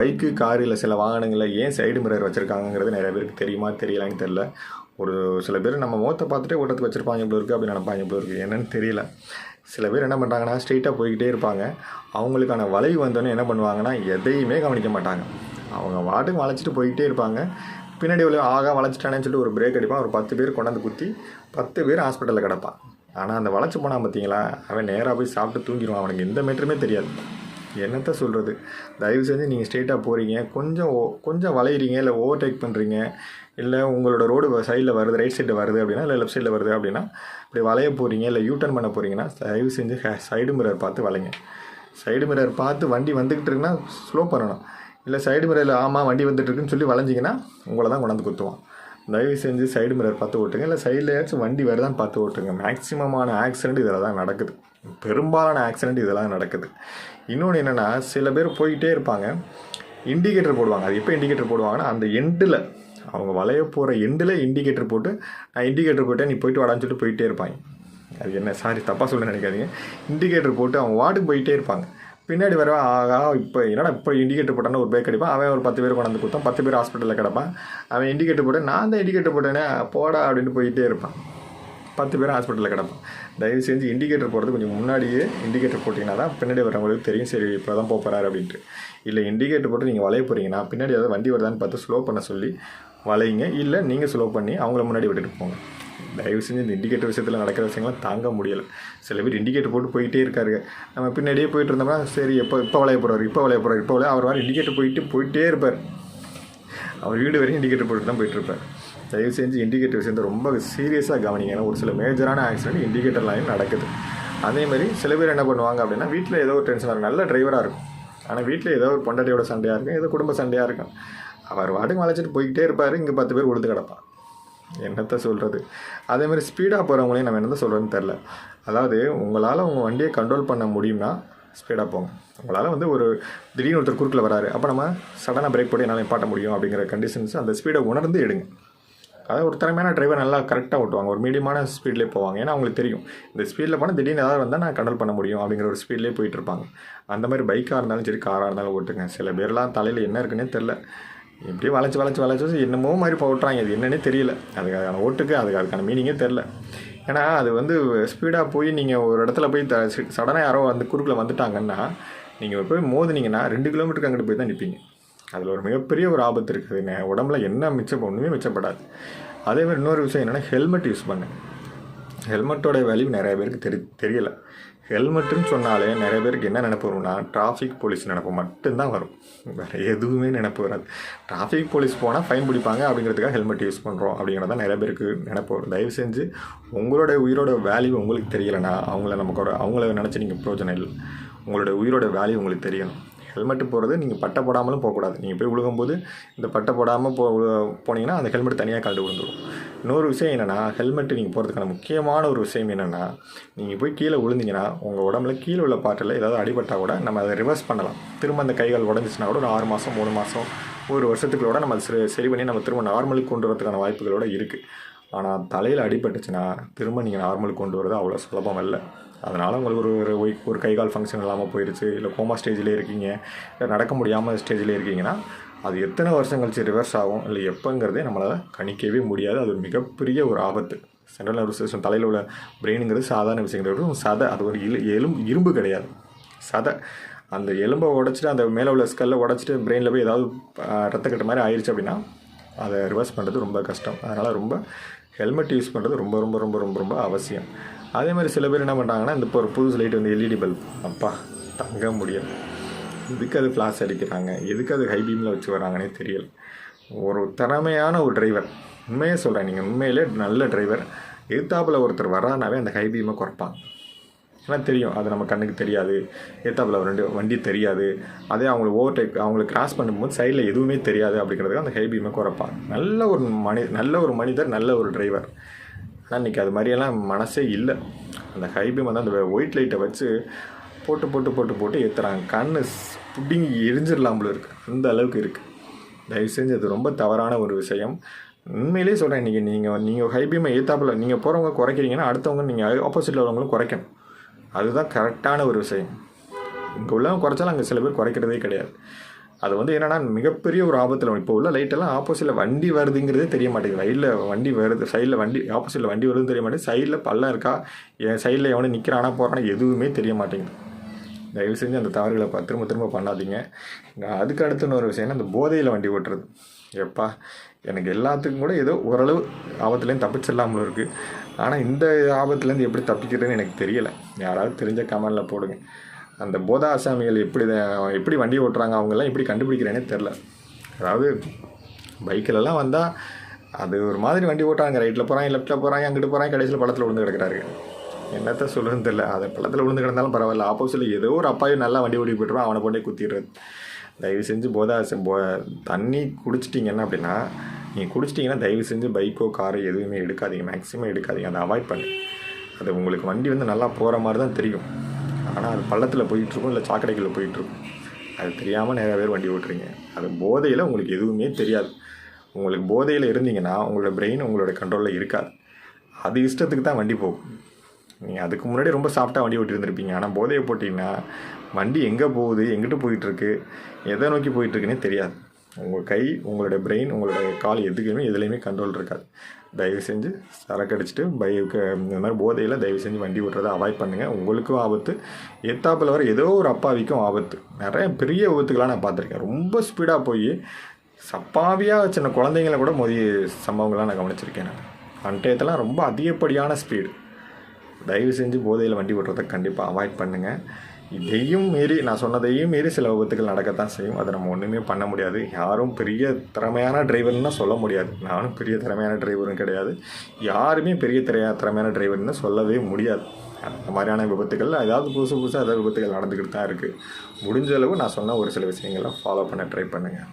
Bike car இல்லை சில வாகனங்களில் ஏன் சைடு மிரர் வச்சுருக்காங்கங்கிறது நிறைய பேருக்கு தெரியுமா தெரியலான்னு தெரில ஒரு சில பேர் நம்ம முகத்தை பார்த்துட்டே ஓட்டத்துக்கு வச்சுருப்பாங்க இவ்வளோ இருக்குது அப்படி நினைப்பாங்க இவ்வளோ இருக்குது என்னன்னு தெரியல. சில பேர் என்ன பண்ணுறாங்கன்னா ஸ்ட்ரெயிட்டாக போய்கிட்டே இருப்பாங்க. அவங்களுக்கான வளைவு வந்தோடனே என்ன பண்ணுவாங்கன்னா எதையுமே கவனிக்க மாட்டாங்க. அவங்க வாட்டுக்கு வளைச்சிட்டு போய்கிட்டே இருப்பாங்க. பின்னாடி உள்ள ஆகா வளைச்சிட்டானேன்னு சொல்லிட்டு ஒரு பிரேக் அடிப்பான். ஒரு பத்து பேர் கொண்டாந்து குத்தி பத்து பேர் ஹாஸ்பிட்டலில் கிடப்பான். ஆனால் அந்த வளைச்சி போனான் பார்த்தீங்களா அவன் நேராக போய் சாப்பிட்டு தூங்கிடுவான். அவனுக்கு எந்த மீட்டருமே தெரியாது. என்னத்த சொல்கிறது தயவு செஞ்சு நீங்கள் ஸ்ட்ரெயிட்டாக போகிறீங்க கொஞ்சம் ஓ- கொஞ்சம் வளையிறீங்க இல்லை ஓவர்டேக் பண்ணுறீங்க இல்லை உங்களோட ரோடு சைடில் வருது ரைட் சைடில் வருது அப்படின்னா இல்லை லெஃப்ட் சைடில் வருது அப்படின்னா இப்படி வளைய போகிறீங்க இல்லை யூட்டர்ன் பண்ண போகிறீங்கன்னா தயவு செஞ்சு சைடு மிரர் பார்த்து வளைங்க. சைடு மிரர் பார்த்து வண்டி வந்துக்கிட்டு இருக்குன்னா ஸ்லோ பண்ணணும். இல்லை சைடு மிரரில் ஆமாம் வண்டி வந்துட்டு இருக்குன்னு சொல்லி வளைஞ்சிங்கன்னா உங்களை தான் கொண்டாந்து குத்துவான். தயவு செஞ்சு சைடு மிரர் பார்த்து ஓட்டுங்க. இல்லை சைட்லையாச்சும் வண்டி வருதான்னு பார்த்து ஓட்டுங்க. மேக்ஸிமமான ஆக்சிடெண்ட் இதில் தான் நடக்குது. பெரும்பாலான ஆக்சிடெண்ட் இதெல்லாம் நடக்குது. இன்னொன்று என்னென்னா சில பேர் போயிட்டே இருப்பாங்க. இண்டிகேட்டர் போடுவாங்க. அது எப்போ இண்டிகேட்டர் போடுவாங்கன்னா அந்த எண்டில் அவங்க வளைய போகிற எண்டில் இண்டிகேட்டர் போட்டு நான் இண்டிகேட்டர் போயிட்டேன் நீ போயிட்டு வாடான்னு சொல்லிட்டு போயிட்டே இருப்பாங்க. அது என்ன? சாரி தப்பாக சொல்ல நினைக்காதீங்க. இண்டிகேட்டர் போட்டு அவங்க வார்டுக்கு போயிட்டே இருப்பாங்க. பின்னாடி வர ஆகா இப்போ என்னடா இப்போ இண்டிகேட்டர் போட்டான்னு ஒரு பேக் அடிப்பான். அவன் ஒரு பத்து பேர் கொண்டாந்து கொடுத்தான் பத்து பேர் ஹாஸ்பிட்டலில் கிடப்பான். அவன் இண்டிகேட்டர் போட்டு நான் தான் இண்டிகேட்டர் போட்டேனே போடா அப்படின்னு போயிட்டே இருப்பான். பத்து பேர் ஹாஸ்பிட்டலில் கிடப்பான். தயவு செஞ்சு இண்டிகேட்டர் போடுறது கொஞ்சம் முன்னாடியே இண்டிகேட்டர் போட்டிங்கன்னா தான் பின்னாடி வரவங்களுக்கு தெரியும். சரி இப்போ தான் போகிறாரு அப்படின்ட்டு. இல்லை இண்டிகேட்டர் போட்டு நீங்கள் வளைய போகிறீங்கன்னா பின்னாடி ஏதாவது வண்டி வருதான்னு பார்த்து ஸ்லோ பண்ண சொல்லி வளையுங்க. இல்லை நீங்கள் ஸ்லோ பண்ணி அவங்கள முன்னாடி விட்டுட்டு போங்க. தயவு செஞ்சு இந்த இண்டிகேட்டர் விஷயத்தில் நடக்கிற விஷயங்கள்லாம் தாங்க முடியலை. சில பேர் இண்டிகேட்டர் போட்டு போயிட்டே இருக்காரு நம்ம பின்னாடியே போயிட்டு இருந்தோம்னா சரி எப்போ இப்போ வளைய போகிறார் இப்போ வளைய போகிறார் இப்போ வளைய அவர் வர இண்டிகேட்டர் போயிட்டு போயிட்டே இருப்பார். அவர் வீடு வரையும் இண்டிகேட்டர் போட்டு தான் போயிட்டுருப்பார் தயவு செஞ்சு இண்டிகேட்டர் விஷயத்தை ரொம்ப சீரியஸாக கவனிங்க. ஏன்னா ஒரு சில மேஜரான ஆக்சிடென்ட் இண்டிகேட்டர் லைன் நடக்குது. அதே மாதிரி சில பேர் என்ன பண்ணுவாங்க அப்படின்னா வீட்டில் ஏதோ ஒரு டென்ஷனாக இருக்கும். நல்ல டிரைவராக இருக்கும். ஆனால் வீட்டில் ஏதோ ஒரு பொண்டாட்டியோட சண்டையாக இருக்கும் ஏதோ குடும்ப சண்டையாக இருக்கும். அவர் வாட்டுக்கு வளைச்சிட்டு போய்கிட்டே இருப்பார். இங்கே பத்து பேர் கொடுத்து கிடப்பான் என்னத்த சொல்கிறது அதேமாதிரி ஸ்பீடாக போகிறவங்களையும் நம்ம என்னத்த சொல்கிறதுன்னு தெரில அதாவது உங்களால் உங்கள் வண்டியை கண்ட்ரோல் பண்ண முடியும்னா ஸ்பீடாக போங்க. உங்களால் வந்து ஒரு திடீர்னு ஒருத்தர் குறுக்கில் வராரு அப்போ நம்ம சடனாக பிரேக் போட்டு என்னால் நிப்பாட்ட முடியும் அப்படிங்கிற கண்டிஷன்ஸ் அந்த ஸ்பீடை உணர்ந்து எடுங்க. அதாவது ஒரு திறமையான டிரைவர் நல்லா கரெக்டாக ஓட்டுவாங்க. ஒரு மீடியமான ஸ்பீட்லேயே போவாங்க. ஏன்னா அவங்களுக்கு தெரியும். இந்த ஸ்பீடில் போனால் திடீர்னு ஏதாவது வந்தால் நான் கண்ட்ரோல் பண்ண முடியும் அப்படிங்கிற ஒரு ஸ்பீட்லேயே போயிட்டு இருப்பாங்க. அந்த மாதிரி பைக்காக இருந்தாலும் சரி காராக இருந்தாலும் ஓட்டுங்க. சில பேர்லாம் தலையில் என்ன இருக்குன்னே தெரில எப்படியும் வளைச்சி வளைச்சி வளைச்சி என்னமோ மாதிரி போட்டுறாங்க. அது என்னன்னே தெரியல. அதுக்கான ஓட்டுக்கு அதுக்கு அதுக்கான மீனிங்கே தெரில ஏன்னா அது வந்து ஸ்பீடாக போய் நீங்கள் ஒரு இடத்துல போய் த சடனாக யாரோ வந்து குறுக்கில் வந்துட்டாங்கன்னா நீங்கள் போய் மோதுனீங்கன்னா ரெண்டு கிலோமீட்டருக்கு அங்கிட்டு போய் தான் நிற்பீங்க அதில் ஒரு மிகப்பெரிய ஒரு ஆபத்து இருக்குது நே- உடம்புல என்ன மிச்சம் ஒன்றுமே மிச்சப்படாது. அதே மாதிரி இன்னொரு விஷயம் என்னென்னா ஹெல்மெட் யூஸ் பண்ணு ஹெல்மெட்டோட வேல்யூ நிறைய பேருக்கு தெரி தெரியல. ஹெல்மெட்டுன்னு சொன்னாலே நிறைய பேருக்கு என்ன நினைப்பு வரும்னா டிராஃபிக் போலீஸ் நினப்பு மட்டும்தான் வரும். வேறு எதுவுமே நினப்பு வராது. டிராஃபிக் போலீஸ் போனால் ஃபைன் பிடிப்பாங்க அப்படிங்கிறதுக்காக ஹெல்மெட் யூஸ் பண்ணுறோம் அப்படிங்கிறத நிறைய பேருக்கு நினப்பு வரும். தயவு செஞ்சு உங்களோட உயிரோட வேல்யூ உங்களுக்கு தெரியலைன்னா அவங்கள நமக்கு அவங்கள நினச்சி நீங்கள் பிரயோஜனம் இல்லை. உங்களோட உயிரோட வேல்யூ உங்களுக்கு தெரியணும். ஹெல்மெட்டு போகிறது நீங்கள் பட்டை போடாமலும் போகக்கூடாது. நீங்கள் போய் விழுகும்போது இந்த பட்டை போடாமல் போ போனீங்கன்னா அந்த ஹெல்மெட் தனியாக கண்டு விழுந்துடும் இன்னொரு விஷயம் என்னென்னா ஹெல்மெட்டு நீங்கள் போகிறதுக்கான முக்கியமான ஒரு விஷயம் என்னென்னா நீங்கள் போய் கீழே விழுந்தீங்கன்னா உங்கள் உடம்புல கீழே உள்ள பாட்டில் ஏதாவது அடிபட்டால் கூட நம்ம அதை ரிவர்ஸ் பண்ணலாம். திரும்ப அந்த கைகள் உடஞ்சிச்சினா கூட ஒரு ஆறு மாதம் மூணு மாதம் ஒரு வருஷத்துக்குள்ளோட நம்ம சரி சரி பண்ணி நம்ம திரும்ப நார்மலுக்கு கொண்டு வரதுக்கான வாய்ப்புகளோட இருக்குது ஆனால் தலையில் அடிபட்டுச்சுன்னா திரும்ப நீங்கள் நார்மலுக்கு கொண்டு வரது அவ்வளோ சுலபம் இல்லை அதனால் உங்களுக்கு ஒரு ஒரு ஒய்- ஒரு கை கால் ஃபங்க்ஷன் இல்லாமல் போயிடுச்சு இல்லை கோமா ஸ்டேஜ்லேயே இருக்கீங்க இல்லை நடக்க முடியாமல் ஸ்டேஜில் இருக்கீங்கன்னா அது எத்தனை வருஷம் கழிச்சு ரிவர்ஸ் ஆகும் இல்லை எப்போங்கிறதே நம்மளால் கணிக்கவே முடியாது. அது ஒரு மிகப்பெரிய ஒரு ஆபத்து. சென்ட்ரல் நர்வஸ் சிஸ்டம் தலையில் உள்ள பிரெயினுங்கிறது சாதாரண விஷயங்கிறது ஒரு சதை அது ஒரு இலு எலும்பு இரும்பு கிடையாது. சதை. அந்த எலும்பை உடச்சிட்டு அந்த மேலே உள்ள ஸ்கல்லை உடச்சிட்டு பிரெயினில் போய் ஏதாவது ரத்த கட்டு மாதிரி ஆயிடுச்சு அப்படின்னா அதை ரிவர்ஸ் பண்ணுறது ரொம்ப கஷ்டம். அதனால் ரொம்ப ஹெல்மெட் யூஸ் பண்ணுறது ரொம்ப ரொம்ப ரொம்ப ரொம்ப ரொம்ப அவசியம். அதே மாதிரி சில பேர் என்ன பண்ணுறாங்கன்னா இந்த இப்போ ஒரு புதுசு லைட் வந்து எல்இடி பல்ப் அப்பா தங்க முடியல. எதுக்கு அது ஃப்ளாஷ் அடிக்கிறாங்க? எதுக்கு அது ஹை பீமில் வச்சு வராங்கன்னே தெரியல. ஒரு திறமையான ஒரு டிரைவர் உண்மையே சொல்கிறேன் நீங்கள் உண்மையிலே நல்ல டிரைவர் எதிர்த்தாப்பில் ஒருத்தர் வரானாவே அந்த ஹை பீமை குறைப்பாங்க. ஏன்னா தெரியும் அது நம்ம கண்ணுக்கு தெரியாது. ஏத்தாப்புல ரெண்டு வண்டி தெரியாது. அதே அவங்களுக்கு ஓவர்டேக் அவங்களை கிராஸ் பண்ணும்போது சைடில் எதுவுமே தெரியாது அப்படிங்கிறதுக்கு அந்த ஹை பீமை குறைப்பாங்க. நல்ல ஒரு மனி நல்ல ஒரு மனிதர் நல்ல ஒரு டிரைவர் ஆனால் இன்றைக்கி அது மாதிரியெல்லாம் மனசே இல்லை. அந்த ஹைபீம் வந்து அந்த ஒயிட் லைட்டை வச்சு போட்டு போட்டு போட்டு போட்டு ஏற்றுறாங்க கண்ணு புட்டிங்கி எரிஞ்சிடலாம்போல இருக்குது அந்த அளவுக்கு இருக்குது தயவு செஞ்சு அது ரொம்ப தவறான ஒரு விஷயம். உண்மையிலேயே சொல்கிறேன் இன்றைக்கி நீங்கள் நீங்கள் ஹைபீமை ஏற்றாப்புல நீங்கள் போகிறவங்க குறைக்கிறீங்கன்னா அடுத்தவங்க நீங்கள் ஆப்போசிட்டில் உள்ளவங்களும் குறைக்கணும். அதுதான் கரெக்டான ஒரு விஷயம். இங்கே உள்ளவங்க குறைச்சாலும் அங்கே சில பேர் குறைக்கிறதே கிடையாது. அது வந்து என்னன்னா மிகப்பெரிய ஒரு ஆபத்தில் இப்போ உள்ள லைட்டெல்லாம் ஆப்போசிட்டில் வண்டி வருதுங்கிறதே தெரிய மாட்டேங்குது. ரைட்டில் வண்டி வருது சைடில் வண்டி ஆப்போசிட்டில் வண்டி வருதுன்னு தெரிய மாட்டேங்குது. சைடில் பள்ளம் இருக்கா? என் சைடில் எவனும் நிற்கிறானா போகிறானா எதுவுமே தெரிய மாட்டேங்குது. தயவு செஞ்சு அந்த தவறுகளை திரும்ப திரும்ப பண்ணாதீங்க. அதுக்கு அடுத்து இன்னொரு விஷயம் அந்த போதையில் வண்டி ஓட்டுறது. எப்பா எனக்கு எல்லாத்துக்கும் கூட ஏதோ ஓரளவு ஆபத்துலேருந்து தப்பிச்சிடலாமலும் இருக்குது ஆனால் இந்த ஆபத்துலேருந்து எப்படி தப்பிக்கிறதுன்னு எனக்கு தெரியலை. யாராவது தெரிஞ்ச கமெண்டில் போடுங்க. அந்த போதா ஆசாமிகள் எப்படி எப்படி வண்டி ஓட்டுறாங்க அவங்கெல்லாம் எப்படி கண்டுபிடிக்கிறேனே தெரில. அதாவது பைக்கிலலாம் வந்தால் அது ஒரு மாதிரி வண்டி ஓட்டுறாங்க. ரைட்டில் போகிறாங்க லெஃப்ட்டில் போகிறாங்க அங்கிட்டு போகிறாங்க கடைசியில் படத்தில் விழுந்து கிடக்கிறாரு என்னத்த சொல்லுன்னு தெரியல அது பள்ளத்தில் விழுந்து கிடந்தாலும் பரவாயில்ல. ஆப்போசிட்டில் ஏதோ ஒரு அப்பாயும் நல்லா வண்டி ஓடி போய்ட்டுருவோம் அவனை போட்டே குத்திடுறது. தயவு செஞ்சு போதா போ தண்ணி குடிச்சிட்டிங்கன்னா அப்படின்னா நீங்கள் குடிச்சிட்டிங்கன்னா தயவு செஞ்சு பைக்கோ காரோ எதுவுமே எடுக்காதீங்க. மேக்ஸிமம் எடுக்காதீங்க. அதை அவாய்ட் பண்ணு. அது உங்களுக்கு வண்டி வந்து நல்லா போகிற மாதிரி தான் தெரியும். ஆனால் அது பள்ளத்தில் போயிட்டுருக்கும் இல்லை சாக்கடைகளில் போயிட்டுருக்கும். அது தெரியாமல் நிறையா பேர் வண்டி ஓட்டுறீங்க. அது போதையில் உங்களுக்கு எதுவுமே தெரியாது. உங்களுக்கு போதையில் இருந்தீங்கன்னா உங்களோட பிரெயின் உங்களோட கண்ட்ரோலில் இருக்காது. அது இஷ்டத்துக்கு தான் வண்டி போகும். நீங்கள் அதுக்கு முன்னாடி ரொம்ப சாஃப்டாக வண்டி ஓட்டியிருந்துருப்பீங்க. ஆனால் போதையை போட்டிங்கன்னா வண்டி எங்கே போகுது எங்கிட்ட போயிட்டுருக்கு எதை நோக்கி போயிட்டுருக்குன்னே தெரியாது. உங்கள் கை உங்களுடைய பிரெயின் உங்களுடைய கால் எதுக்குமே எதுலேயுமே கண்ட்ரோல் இருக்காது. தயவு செஞ்சு சரக்கு அடிச்சுட்டு பைக்கு இந்த மாதிரி போதையில் தயவு செஞ்சு வண்டி ஓட்டுறதை அவாய்ட் பண்ணுங்கள் உங்களுக்கும் ஆபத்து. எத்தாப்பில் வர ஏதோ ஒரு அப்பாவிக்கும் ஆபத்து. நிறைய பெரிய விபத்துக்கெலாம் நான் பார்த்துருக்கேன். ரொம்ப ஸ்பீடாக போய் சப்பாவியாக சின்ன குழந்தைங்கள கூட மோதி சம்பவங்கள்லாம் நான் கவனிச்சிருக்கேன் நான். அன்றையத்தெல்லாம் ரொம்ப அதிகப்படியான ஸ்பீடு தயவு செஞ்சு போதையில் வண்டி ஓட்டுறதை கண்டிப்பாக அவாய்ட் பண்ணுங்கள் இதையும் மீறி நான் சொன்னதையும் மீறி சில விபத்துகள் நடக்கத்தான் செய்யும். அதை நம்ம ஒன்றுமே பண்ண முடியாது. யாரும் பெரிய திறமையான டிரைவர்னு சொல்ல முடியாது. நானும் பெரிய திறமையான டிரைவரும் கிடையாது. யாருமே பெரிய திறையா திறமையான டிரைவர்னு சொல்லவே முடியாது. அந்த மாதிரியான விபத்துகள் ஏதாவது புதுசு புதுசாக ஏதாவது விபத்துகள் நடந்துக்கிட்டு தான் இருக்குது முடிஞ்ச அளவு நான் சொன்ன ஒரு சில விஷயங்களை ஃபாலோ பண்ண ட்ரை பண்ணுங்கள்